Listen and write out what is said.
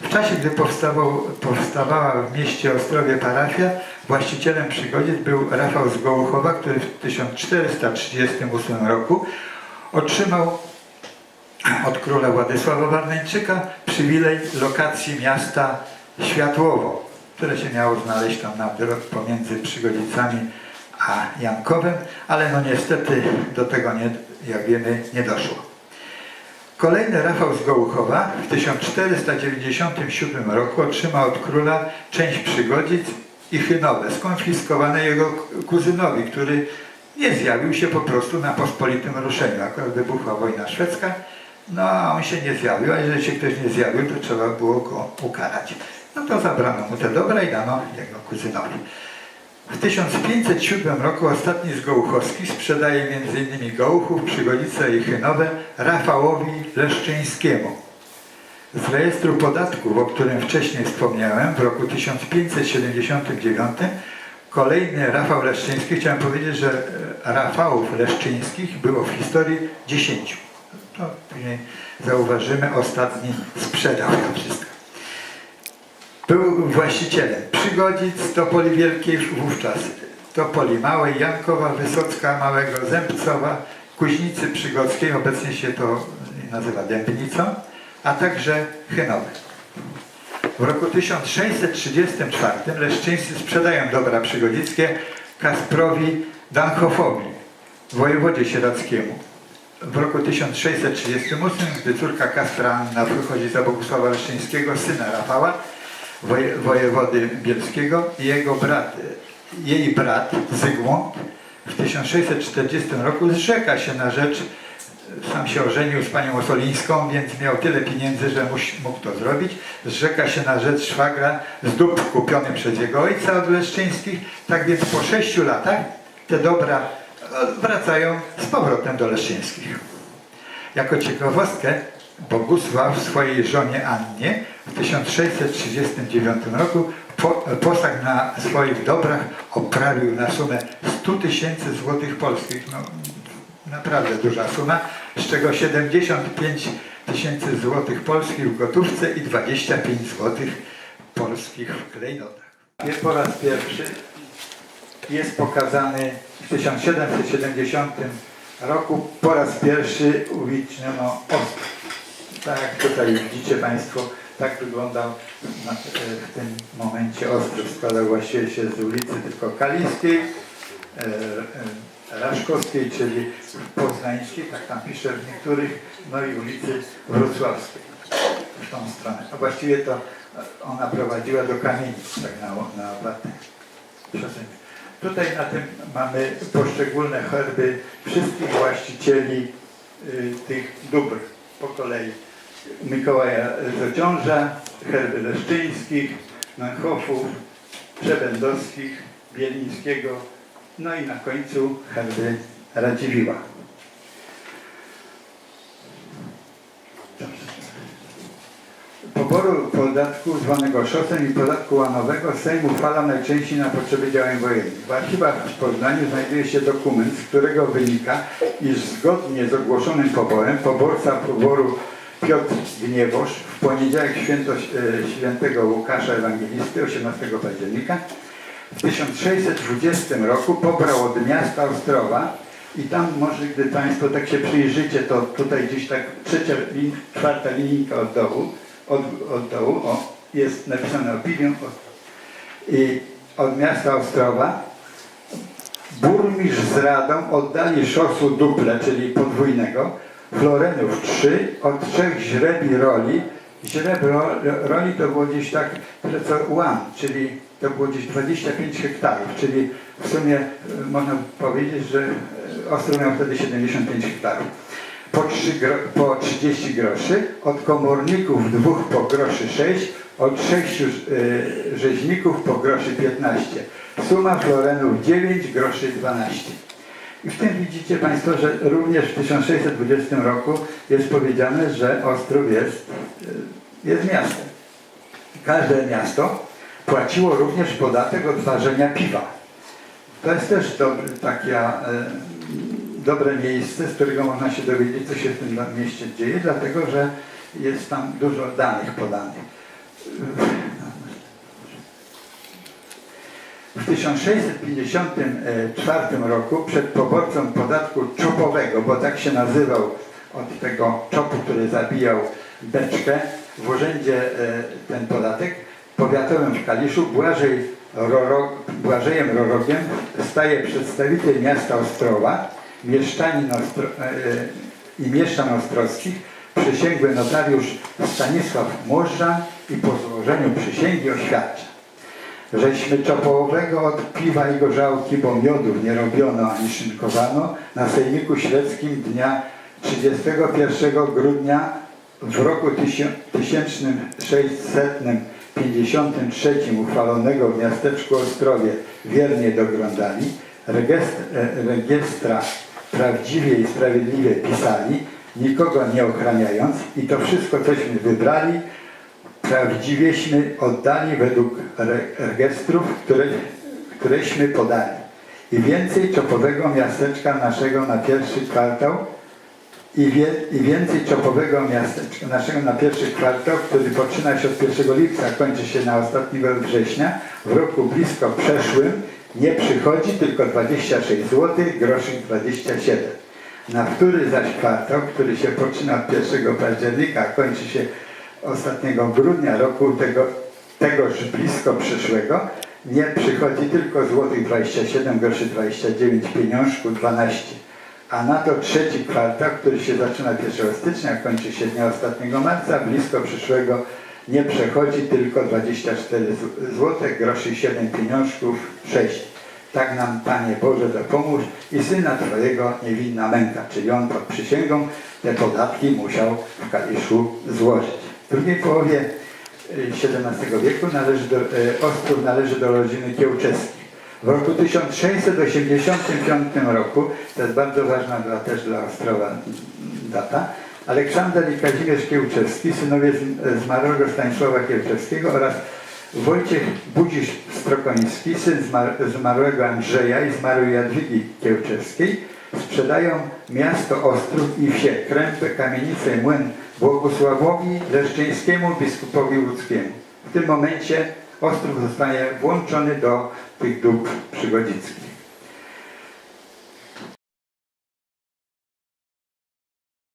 W czasie, gdy powstawał, powstawała w mieście Ostrowie parafia, właścicielem przygodzic był Rafał z Gołuchowa, który w 1438 roku otrzymał od króla Władysława Warneńczyka przywilej lokacji miasta Światłowo, które się miało znaleźć tam na drodze pomiędzy Przygodzicami a Jankowem, ale no niestety do tego, nie, jak wiemy, nie doszło. Kolejny Rafał z Gołuchowa w 1497 roku otrzymał od króla część Przygodzic i Chynowe, skonfiskowane jego kuzynowi, który nie zjawił się po prostu na pospolitym ruszeniu. Akurat wybuchła wojna szwedzka, no a on się nie zjawił, a jeżeli się ktoś nie zjawił, to trzeba było go ukarać. No to zabrano mu te dobra i dano jego kuzynowi. W 1507 roku ostatni z Gołuchowskich sprzedaje m.in. Gołuchów, Przygodzice i Chynowe Rafałowi Leszczyńskiemu. Z rejestru podatków, o którym wcześniej wspomniałem, w roku 1579 kolejny Rafał Leszczyński, chciałem powiedzieć, że e, Rafałów Leszczyńskich było w historii 10. To później zauważymy, ostatni sprzedał to wszystko. Był właścicielem Przygodzic, Topoli Wielkiej wówczas, Topoli Małej, Jankowa, Wysocka, Małego, Zębcowa, Kuźnicy Przygodzkiej, obecnie się to nazywa Dębnicą, a także Chynowy. W roku 1634 Leszczyńscy sprzedają dobra przygodzickie Kasprowi Danhofowi, wojewodzie sieradzkiemu. W roku 1638, gdy córka Kaspra Anna wychodzi za Bogusława Leszczyńskiego, syna Rafała, woje, wojewody bielskiego, i jego brat, jej brat Zygmunt w 1640 roku zrzeka się na rzecz sam się ożenił z panią Osolińską, więc miał tyle pieniędzy, że mógł to zrobić. Zrzeka się na rzecz szwagra z dóbr kupiony przez jego ojca od Leszczyńskich. Tak więc po sześciu latach te dobra e, wracają z powrotem do Leszczyńskich. Jako ciekawostkę Bogusław swojej żonie Annie w 1639 roku po, posag na swoich dobrach oprawił na sumę 100 tysięcy złotych polskich. No, naprawdę duża suma, z czego 75 tysięcy złotych polskich w gotówce i 25 złotych polskich w klejnotach. Po raz pierwszy jest pokazany w 1770 roku po raz pierwszy uliczniono Ostrów. Tak tutaj widzicie Państwo, tak wyglądał na, w tym momencie Ostrów. Składał właściwie się z ulicy tylko Kaliskiej, e, e, Raszkowskiej, czyli Poznańskiej, tak tam pisze w niektórych, no i ulicy Wrocławskiej w tą stronę. A właściwie to ona prowadziła do kamienic, tak na, na piosenki. Tutaj na tym mamy poszczególne herby wszystkich właścicieli y, tych dóbr po kolei. Mikołaja Zociąża, herby Leszczyńskich, Manchofów, Przebędowskich, Bielińskiego, no i na końcu herby Radziwiła. Poboru podatku zwanego szosem i podatku łanowego Sejm uchwala najczęściej na potrzeby działań wojennych. W archiwach w Poznaniu znajduje się dokument, z którego wynika, iż zgodnie z ogłoszonym poborem poborca poboru Piotr Gniewosz w poniedziałek święto, e, świętego Łukasza Ewangelisty 18 października w 1620 roku pobrał od miasta Ostrowa i tam może, gdy Państwo tak się przyjrzycie, to tutaj gdzieś tak trzecia, czwarta linijka od dołu, od, od dołu, o, jest napisane opinią od, i od miasta Ostrowa. Burmistrz z Radą oddali szosu duple, czyli podwójnego, Florenów 3, od trzech źrebi roli. Źreb ro, roli to było gdzieś tak, tyle co łam, czyli to było gdzieś 25 hektarów, czyli w sumie e, można powiedzieć, że e, Ostrów miał wtedy 75 hektarów. Po, 3 gro, po 30 groszy, od komorników dwóch po groszy 6, od sześciu e, rzeźników po groszy 15. Suma florenów 9, groszy 12. I w tym widzicie Państwo, że również w 1620 roku jest powiedziane, że Ostrów jest, y, jest miastem. Każde miasto płaciło również podatek od ważenia piwa. To jest też dobry, takie, e, dobre miejsce, z którego można się dowiedzieć, co się w tym mieście dzieje, dlatego że jest tam dużo danych podanych. W 1654 roku przed poborcą podatku czopowego, bo tak się nazywał od tego czopu, który zabijał beczkę, w urzędzie e, ten podatek powiatowym w Kaliszu Błażej Roro, Błażejem Rorogiem staje przedstawiciel miasta Ostrowa, mieszczanin Ostro, e, i mieszczan ostrowskich, przysięgły notariusz Stanisław Możdżan i po złożeniu przysięgi oświadcza żeśmy czopołowego od piwa i gorzałki, bo miodów nie robiono ani szynkowano, na sejmiku śledzkim dnia 31 grudnia w roku 1653 uchwalonego w miasteczku Ostrowie wiernie doglądali, regestr, e, prawdziwie i sprawiedliwie pisali, nikogo nie ochraniając i to wszystko, cośmy wybrali, prawdziwieśmy oddali według re- rejestrów, które, któreśmy podali. I więcej czopowego miasteczka naszego na pierwszy kwartał i, wie, i więcej czopowego miasteczka naszego na pierwszy kwartał, który poczyna się od 1 lipca, kończy się na ostatniego września, w roku blisko przeszłym nie przychodzi tylko 26 zł, groszy 27. Na który zaś kwartał, który się poczyna od 1 października, kończy się ostatniego grudnia roku tego, tegoż blisko przyszłego, nie przychodzi tylko złotych 27 groszy 29 pieniążku 12. A na to trzeci kwartał, który się zaczyna 1 stycznia, kończy się dnia ostatniego marca, blisko przyszłego nie przechodzi tylko 24 zł, groszy 7 pieniążków 6. Tak nam Panie Boże dopomóż i Syna Twojego niewinna męka, czyli on pod przysięgą te podatki musiał w Kaliszu złożyć. W drugiej połowie y, XVII wieku należy do, y, Ostrów należy do rodziny Kiełczeskich. W roku 1685 roku, to jest bardzo ważna dla, też dla Ostrowa data, Aleksander i Kazimierz Kiełczewski, synowie zmarłego Stanisława Kiełczewskiego oraz Wojciech Budzisz Strokoński, syn zmar- zmarłego Andrzeja i zmarłej Jadwigi Kiełczewskiej, sprzedają miasto Ostrów i wsie, Krępę, Kamienicę i Młyn Błogosławowi Leszczyńskiemu, biskupowi łódzkiemu. W tym momencie Ostrów zostaje włączony do tych dóbr przygodzickich.